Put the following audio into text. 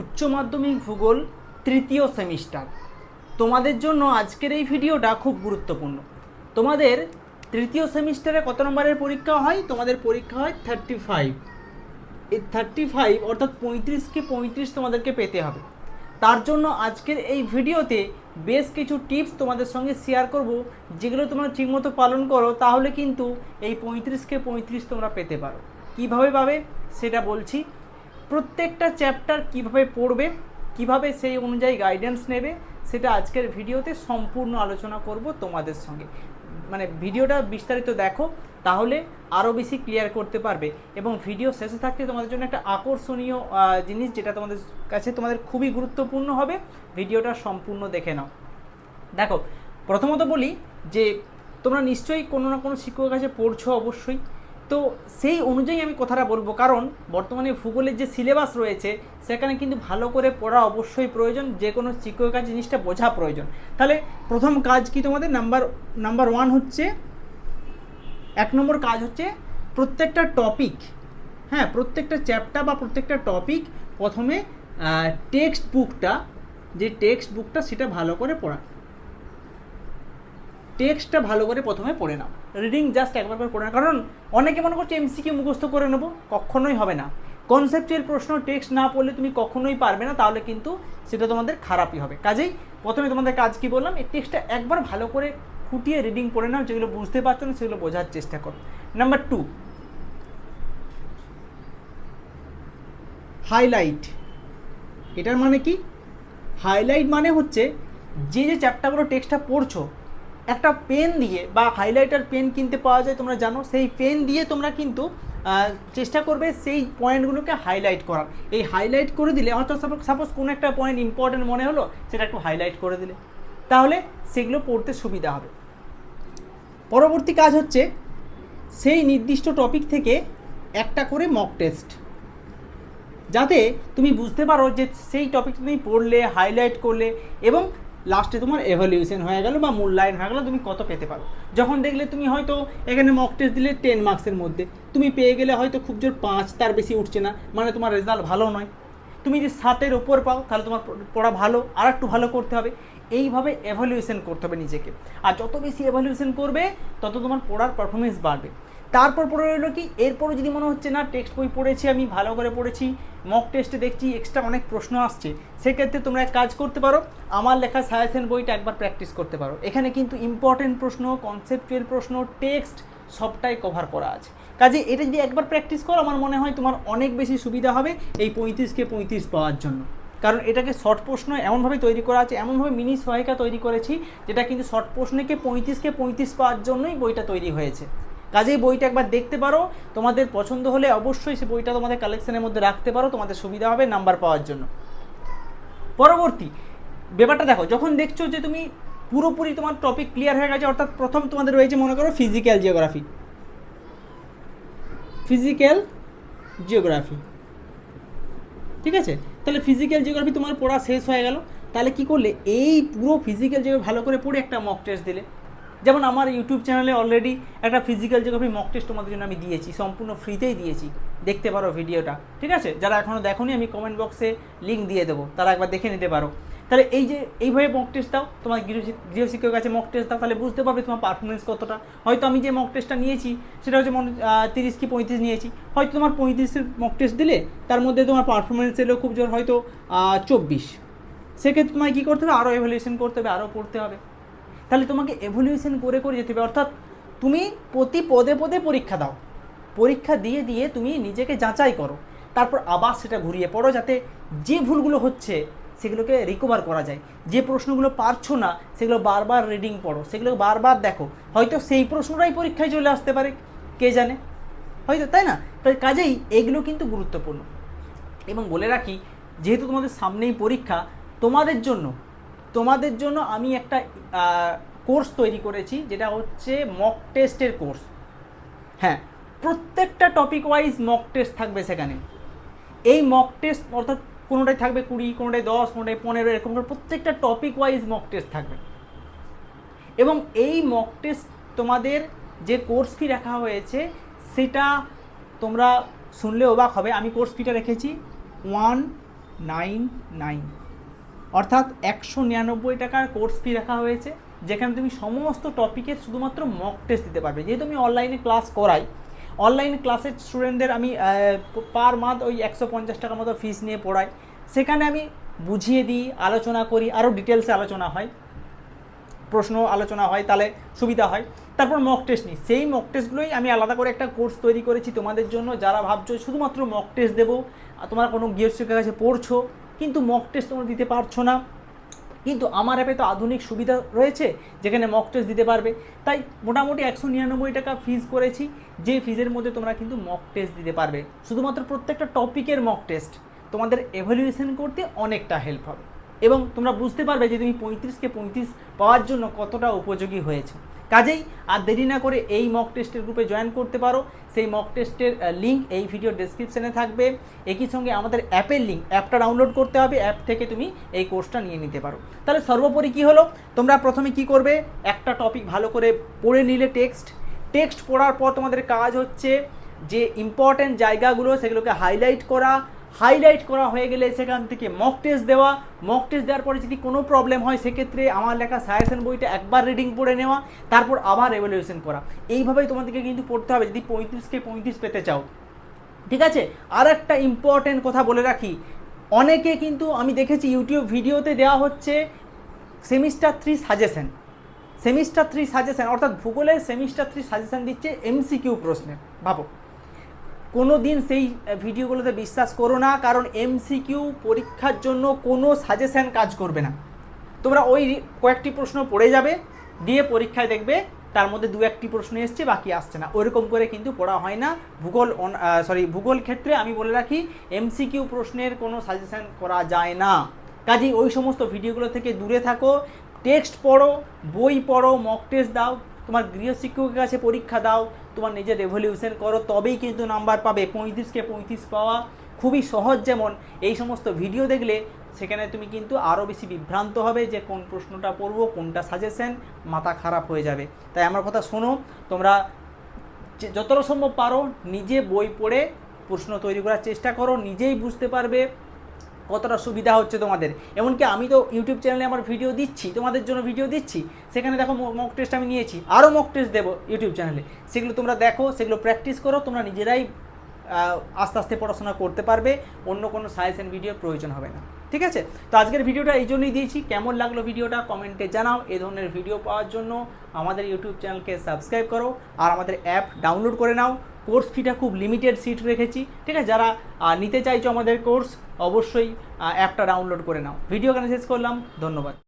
উচ্চ মাধ্যমিক ভূগোল তৃতীয় সেমিস্টার। তোমাদের জন্য আজকের এই ভিডিওটা খুব গুরুত্বপূর্ণ। তোমাদের তৃতীয় সেমিস্টারে কত নম্বরের পরীক্ষা হয়? তোমাদের পরীক্ষা হয় থার্টি ফাইভ এই থার্টি ফাইভ অর্থাৎ পঁয়ত্রিশকে পঁয়ত্রিশ তোমাদেরকে পেতে হবে। তার জন্য আজকের এই ভিডিওতে বেশ কিছু টিপস তোমাদের সঙ্গে শেয়ার করব, যেগুলো তোমরা ঠিকমতো পালন করো, তাহলে কিন্তু এই পঁয়ত্রিশকে পঁয়ত্রিশ তোমরা পেতে পারো। কীভাবে পাবে? সেটা বলছি। প্রত্যেকটা চ্যাপ্টার কীভাবে পড়বে, কীভাবে সেই অনুযায়ী গাইডেন্স নেবে, সেটা আজকের ভিডিওতে সম্পূর্ণ আলোচনা করব তোমাদের সঙ্গে। মানে ভিডিওটা বিস্তারিত দেখো, তাহলে আরও বেশি ক্লিয়ার করতে পারবে। এবং ভিডিও শেষে থাকতে তোমাদের জন্য একটা আকর্ষণীয় জিনিস যেটা তোমাদের কাছে তোমাদের খুবই গুরুত্বপূর্ণ হবে, ভিডিওটা সম্পূর্ণ দেখে নাও। দেখো, প্রথমত বলি যে তোমরা নিশ্চয়ই কোনো না কোনো শিক্ষকের কাছে পড়ছো অবশ্যই। তো সেই অনুযায়ী আমি কথাটা বলব। কারণ বর্তমানে ভূগোলের যে সিলেবাস রয়েছে, সেখানে কিন্তু ভালো করে পড়া অবশ্যই প্রয়োজন, যে কোনো শিক্ষকের জিনিসটা বোঝা প্রয়োজন। তাহলে প্রথম কাজ কি তোমাদের? নাম্বার নাম্বার ওয়ান হচ্ছে, এক নম্বর কাজ হচ্ছে প্রত্যেকটা টপিক হ্যাঁ প্রত্যেকটা চ্যাপ্টার বা প্রত্যেকটা টপিক প্রথমে টেক্সট বুকটা যে টেক্সট বুকটা সেটা ভালো করে পড়া। টেক্সটটা ভালো করে প্রথমে পড়ে নাও। রিডিং জাস্ট একবার করে পড়ে নাও কারণ অনেকে মনে করছে এমসিকে মুখস্থ করে নেব, কখনোই হবে না। কনসেপচুয়াল প্রশ্ন টেক্সট না পড়লে তুমি কখনোই পারবে না, তাহলে কিন্তু সেটা তোমাদের খারাপই হবে। কাজেই প্রথমে তোমাদের কাজ কি বললাম, এই টেক্সটটা একবার ভালো করে ফুটিয়ে রিডিং পড়ে নাও, যেগুলো বুঝতে পারছ না, সেগুলো বোঝার চেষ্টা করো। নাম্বার টু হাইলাইট এটার মানে কি? হাইলাইট মানে হচ্ছে যে যে চ্যাপ্টারগুলো টেক্সটটা পড়ছো একটা পেন দিয়ে বা হাইলাইটার পেন কিনতে পাওয়া যায়, তোমরা জানো। সেই পেন দিয়ে তোমরা কিন্তু চেষ্টা করবে সেই পয়েন্টগুলোকে হাইলাইট করার। এই হাইলাইট করে দিলে হয়তো সাপোজ কোনো একটা পয়েন্ট ইম্পর্টেন্ট মনে হলো, সেটা একটু হাইলাইট করে দিলে। তাহলে সেগুলো পড়তে সুবিধা হবে। পরবর্তী কাজ হচ্ছে, সেই নির্দিষ্ট টপিক থেকে একটা করে মক টেস্ট যাতে তুমি বুঝতে পারো যে সেই টপিক তুমি পড়লে হাইলাইট করলে এবং লাস্টে তোমার এভালিউশন হয়ে গেলো বা মূল্যায়ন হয়ে গেলো, তুমি কত পেতে পারো। যখন দেখলে তুমি হয়তো এখানে মক টেস্ট দিলে টেন মার্কসের মধ্যে, তুমি পেয়ে গেলে হয়তো খুব জোর পাঁচ তার বেশি উঠছে না মানে তোমার রেজাল্ট ভালো নয়। তুমি যদি সাতের ওপর পাও, তাহলে তোমার পড়া ভালো আর একটু ভালো করতে হবে। এইভাবে এভালুয়েশন করতে হবে নিজেকে। আর যত বেশি এভালুয়েশন করবে, তত তোমার পড়ার পারফরমেন্স বাড়বে। তারপর পড়ে রইল কি? এরপরও যদি মনে হচ্ছে, না, টেক্সট বই পড়েছি আমি, ভালো করে পড়েছি মক টেস্টে দেখছি এক্সট্রা অনেক প্রশ্ন আসছে, সেক্ষেত্রে তোমরা এক কাজ করতে পারো, আমার লেখা সাজেশন বইটা একবার প্র্যাকটিস করতে পারো। এখানে কিন্তু ইম্পর্টেন্ট প্রশ্ন কনসেপচুয়াল প্রশ্ন টেক্সট সবটাই কভার করা আছে। কাজে এটা যদি একবার প্র্যাকটিস করো, আমার মনে হয় তোমার অনেক বেশি সুবিধা হবে এই পঁয়ত্রিশকে পঁয়ত্রিশ পাওয়ার জন্য। কারণ এটাকে শর্ট প্রশ্ন এমনভাবে তৈরি করা আছে, এমনভাবে মিনি সহায়িকা তৈরি করেছি, যেটা কিন্তু শর্ট প্রশ্নকে পঁয়ত্রিশকে পঁয়ত্রিশ পাওয়ার জন্যই বইটা তৈরি হয়েছে। কাজেই বইটা একবার দেখতে পারো। তোমাদের পছন্দ হলে অবশ্যই সে বইটা তোমাদের কালেকশনের মধ্যে রাখতে পারো, তোমাদের সুবিধা হবে নাম্বার পাওয়ার জন্য। পরবর্তী, ব্যাপারটা দেখো, যখন দেখছ যে তুমি পুরোপুরি তোমার টপিক ক্লিয়ার হয়ে গেছে, অর্থাৎ প্রথম তোমাদের রয়েছে মনে করো ফিজিক্যাল জিওগ্রাফি ফিজিক্যাল জিওগ্রাফি ঠিক আছে? তাহলে ফিজিক্যাল জিওগ্রাফি তোমার পড়া শেষ হয়ে গেল। তাহলে কি করলে? এই পুরো ফিজিক্যাল জিওগ্রাফি ভালো করে পড়ে একটা মক টেস্ট দিলে। যেমন আমার ইউটিউব চ্যানেলে অলরেডি একটা ফিজিক্যাল জিওগ্রাফি মক টেস্ট তোমাদের জন্য আমি দিয়েছি, সম্পূর্ণ ফ্রিতেই দিয়েছি। দেখতে পারো ভিডিওটা ঠিক আছে? যারা এখনও দেখোনি, আমি কমেন্ট বক্সে লিঙ্ক দিয়ে দেবো, তারা একবার দেখে নিতে পারো। তাহলে এই যে, এইভাবে মক টেস্ট দাও, তোমার গৃহ গৃহশিক্ষকের কাছে মক টেস্ট দাও, তাহলে বুঝতে পারবে তোমার পারফরমেন্স কতটা। হয়তো আমি যে মক টেস্টটা নিয়েছি, সেটা হচ্ছে মনে তিরিশ কি পঁয়ত্রিশ নিয়েছি। হয়তো তোমার পঁয়ত্রিশের মক টেস্ট দিলে, তার মধ্যে তোমার পারফরমেন্স এলো খুব জোর, হয়তো চব্বিশ। সেক্ষেত্রে তোমায় কী করতে হবে? আরও এভলিউশন করতে হবে আরও পড়তে হবে। তাহলে তোমাকে এভলিউশন করে করে যেতে হবে। অর্থাৎ তুমি প্রতি পদে পদে পরীক্ষা দাও। পরীক্ষা দিয়ে দিয়ে তুমি নিজেকে যাচাই করো। তারপর আবার সেটা ঘুরিয়ে পড়ো যাতে যে ভুলগুলো হচ্ছে সেগুলোকে রিকভার করা যায়। যে প্রশ্নগুলো পারছ না, সেগুলো বারবার রিডিং পড়ো। সেগুলো বারবার দেখো। হয়তো সেই প্রশ্নটাই পরীক্ষায় চলে আসতে পারে। কে জানে? হয়তো, তাই না? তাই কাজেই এগুলো কিন্তু গুরুত্বপূর্ণ। এবং বলে রাখি, যেহেতু তোমাদের সামনেই পরীক্ষা, তোমাদের জন্য তোমাদের জন্য আমি একটা কোর্স তৈরি করেছি, যেটা হচ্ছে মক টেস্টের কোর্স। হ্যাঁ প্রত্যেকটা টপিক ওয়াইজ মক টেস্ট থাকবে সেখানে। এই মক টেস্ট অর্থাৎ কোনোটাই থাকবে কুড়ি কোনোটাই দশ কোনোটাই পনেরো, এরকম করে প্রত্যেকটা টপিক ওয়াইজ মক টেস্ট থাকবে। এবং এই মক টেস্ট তোমাদের যে কোর্স ফি রাখা হয়েছে, সেটা তোমরা শুনলে অবাক হবে। আমি কোর্স ফিটা রেখেছি ওয়ান নাইন নাইন অর্থাৎ একশো নিরানব্বই টাকার কোর্স ফি রাখা হয়েছে, যেখানে তুমি সমস্ত টপিকের শুধুমাত্র মক টেস্ট দিতে পারবে। যেহেতু আমি অনলাইনে ক্লাস করাই অনলাইন ক্লাসের স্টুডেন্টদের আমি পার মান্থ ওই একশো পঞ্চাশ টাকার মতো ফিস নিয়ে পড়াই। সেখানে আমি বুঝিয়ে দিই, আলোচনা করি আরও ডিটেলসে আলোচনা হয়, প্রশ্ন আলোচনা হয়, তাহলে সুবিধা হয়। তারপর মক টেস্ট নিই। সেই মক টেস্টগুলোই আমি আলাদা করে একটা কোর্স তৈরি করেছি তোমাদের জন্য। যারা ভাবছ শুধুমাত্র মক টেস্ট দেবো তোমার কোনো গৃহস্থিকের কাছে পড়ছো কিন্তু মক টেস্ট তোমরা দিতে পারছ না। কিন্তু আমার অ্যাপে তো আধুনিক সুবিধা রয়েছে, যেখানে মক টেস্ট দিতে পারবে। তাই মোটামুটি একশো নিরানব্বই টাকা ফিজ করেছি, যে ফিজের মধ্যে তোমরা কিন্তু মক টেস্ট দিতে পারবে। শুধুমাত্র প্রত্যেকটা টপিকের মক টেস্ট তোমাদের এভ্যালুয়েশন করতে অনেকটা হেল্প হবে। এবং তোমরা বুঝতে পারবে যে তুমি পঁয়ত্রিশকে পঁয়ত্রিশ পাওয়ার জন্য কতটা উপযোগী হয়েছে। কাজেই আর দেরি না করে এই মক টেস্টের গ্রুপে জয়েন করতে পারো। সেই মক টেস্টের লিঙ্ক এই ভিডিও ডেসক্রিপশনে থাকবে। একই সঙ্গে আমাদের অ্যাপের লিঙ্ক অ্যাপটা ডাউনলোড করতে হবে। অ্যাপ থেকে তুমি এই কোর্সটা নিয়ে নিতে পারো। তাহলে সর্বোপরি কী হলো? তোমরা প্রথমে কি করবে? একটা টপিক ভালো করে পড়ে নিলে টেক্সট টেক্সট পড়ার পর তোমাদের কাজ হচ্ছে যে ইম্পর্ট্যান্ট জায়গাগুলো, সেগুলোকে হাইলাইট করা হাইলাইট করা হয়ে গেলে সেখান থেকে মক টেস্ট দেওয়া। মক টেস্ট দেওয়ার পরে যদি কোনো প্রবলেম হয়, সেক্ষেত্রে আমার লেখা সাজেশন বইটা একবার রিডিং পড়ে নেওয়া, তারপর আবার এভালুয়েশন করা। এইভাবেই তোমাদেরকে কিন্তু পড়তে হবে। যদি পঁয়ত্রিশকে পঁয়ত্রিশ পেতে চাও। ঠিক আছে? আর একটা ইম্পর্টেন্ট কথা বলে রাখি। অনেকে কিন্তু আমি দেখেছি ইউটিউব ভিডিওতে দেওয়া হচ্ছে semester three suggestion semester three suggestion অর্থাৎ ভূগোলের সেমিস্টার থ্রি সাজেশন দিচ্ছে এমসিকিউ প্রশ্নে। ভাবো। কোনো দিন সেই ভিডিওগুলোতে বিশ্বাস করো না, কারণ এমসিকিউ পরীক্ষার জন্য কোনো সাজেশন কাজ করবে না। তোমরা ওই কয়েকটি প্রশ্ন পড়ে যাবে, দিয়ে পরীক্ষায় দেখবে তার মধ্যে দু একটি প্রশ্ন এসছে, বাকি আসছে না। ওইরকম করে কিন্তু পড়া হয় না। ভূগোল সরি ভূগোল ক্ষেত্রে আমি বলে রাখি এমসিকিউ প্রশ্নের কোনো সাজেশন করা যায় না। কাজেই ওই সমস্ত ভিডিওগুলো থেকে দূরে থাকো। টেক্সট পড়ো, বই পড়ো মক টেস্ট দাও। তোমার গৃহশিক্ষকের কাছে পরীক্ষা দাও, তোমার নিজের রেভলিউশন করো, তবেই কিন্তু নাম্বার পাবে। পঁয়ত্রিশকে পঁয়ত্রিশ পাওয়া খুবই সহজ যেমন। এই সমস্ত ভিডিও দেখলে সেখানে তুমি কিন্তু আরও বেশি বিভ্রান্ত হবে যে কোন প্রশ্নটা পড়ব, কোনটা সাজেশন মাথা খারাপ হয়ে যাবে। তাই আমার কথা শোনো, তোমরা যতটা সম্ভব পারো, নিজে বই পড়ে প্রশ্ন তৈরি করার চেষ্টা করো, নিজেই বুঝতে পারবে। কতটা সুবিধা হচ্ছে তোমাদের। এমনকি আমি তো ইউটিউব চ্যানেলে আমার ভিডিও দিচ্ছি, তোমাদের জন্য ভিডিও দিচ্ছি। সেখানে দেখো মক টেস্ট আমি নিয়েছি আরও মক টেস্ট দেবো ইউটিউব চ্যানেলে। সেগুলো তোমরা দেখো, সেগুলো প্র্যাকটিস করো, তোমরা নিজেরাই আস্তে আস্তে পড়াশোনা করতে পারবে, অন্য কোনো সাজেশন ভিডিওর প্রয়োজন হবে না। ঠিক আছে? তো আজকের ভিডিওটা এই জন্যই দিয়েছি। কেমন লাগল ভিডিওটা কমেন্টে জানাও। এ ধরনের ভিডিও পাওয়ার জন্য আমাদের ইউটিউব চ্যানেলকে সাবস্ক্রাইব করো, আর আমাদের অ্যাপ ডাউনলোড করে নাও। কোর্স ফিটা খুব লিমিটেড সিট রেখেছি, ঠিক আছে? যারা নিতে চাইছো আমাদের কোর্স, অবশ্যই অ্যাপটা ডাউনলোড করে নাও। ভিডিও কেন শেষ করলাম, ধন্যবাদ।